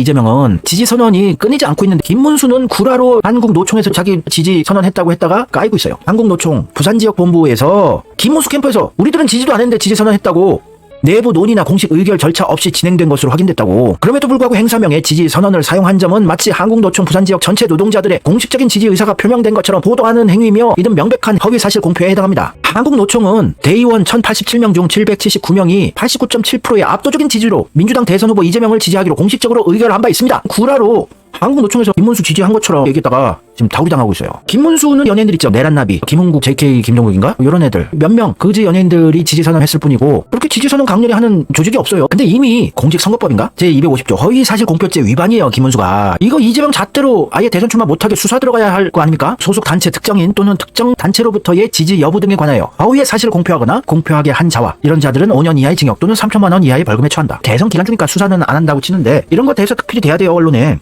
이재명은 지지 선언이 끊이지 않고 있는데 김문수는 구라로 한국 노총에서 자기 지지 선언했다고 했다가 까이고 있어요. 한국 노총 부산 지역 본부에서 김문수 캠프에서 우리들은 지지도 안 했는데 지지 선언했다고 내부 논의나 공식 의결 절차 없이 진행된 것으로 확인됐다고. 그럼에도 불구하고 행사명에 지지 선언을 사용한 점은 마치 한국노총 부산 지역 전체 노동자들의 공식적인 지지 의사가 표명된 것처럼 보도하는 행위며 이는 명백한 허위 사실 공표에 해당합니다. 한국노총은 대의원 1087명 중 779명이 89.7%의 압도적인 지지로 민주당 대선 후보 이재명을 지지하기로 공식적으로 의결한 바 있습니다. 구라로 한국 노총에서 김문수 지지한 것처럼 얘기했다가 지금 다구당하고 있어요. 김문수는 연예인들 있죠. 내란나비, 김흥국, JK, 김종국인가? 이런 애들 몇 명 그지 연예인들이 지지 선언 했을 뿐이고 그렇게 지지 선언 강렬히 하는 조직이 없어요. 근데 이미 공직선거법인가? 제 250조 허위 사실 공표죄 위반이에요. 김문수가 이거 이재명 잣대로 아예 대선 출마 못하게 수사 들어가야 할 거 아닙니까? 소속 단체 특정인 또는 특정 단체로부터의 지지 여부 등에 관하여 허위의 사실을 공표하거나 공표하게 한 자와 이런 자들은 5년 이하의 징역 또는 3천만 원 이하의 벌금에 처한다. 대선 기간 중이니까 수사는 안 한다고 치는데 이런 거 대해서 특필이 돼야 돼요 언론에.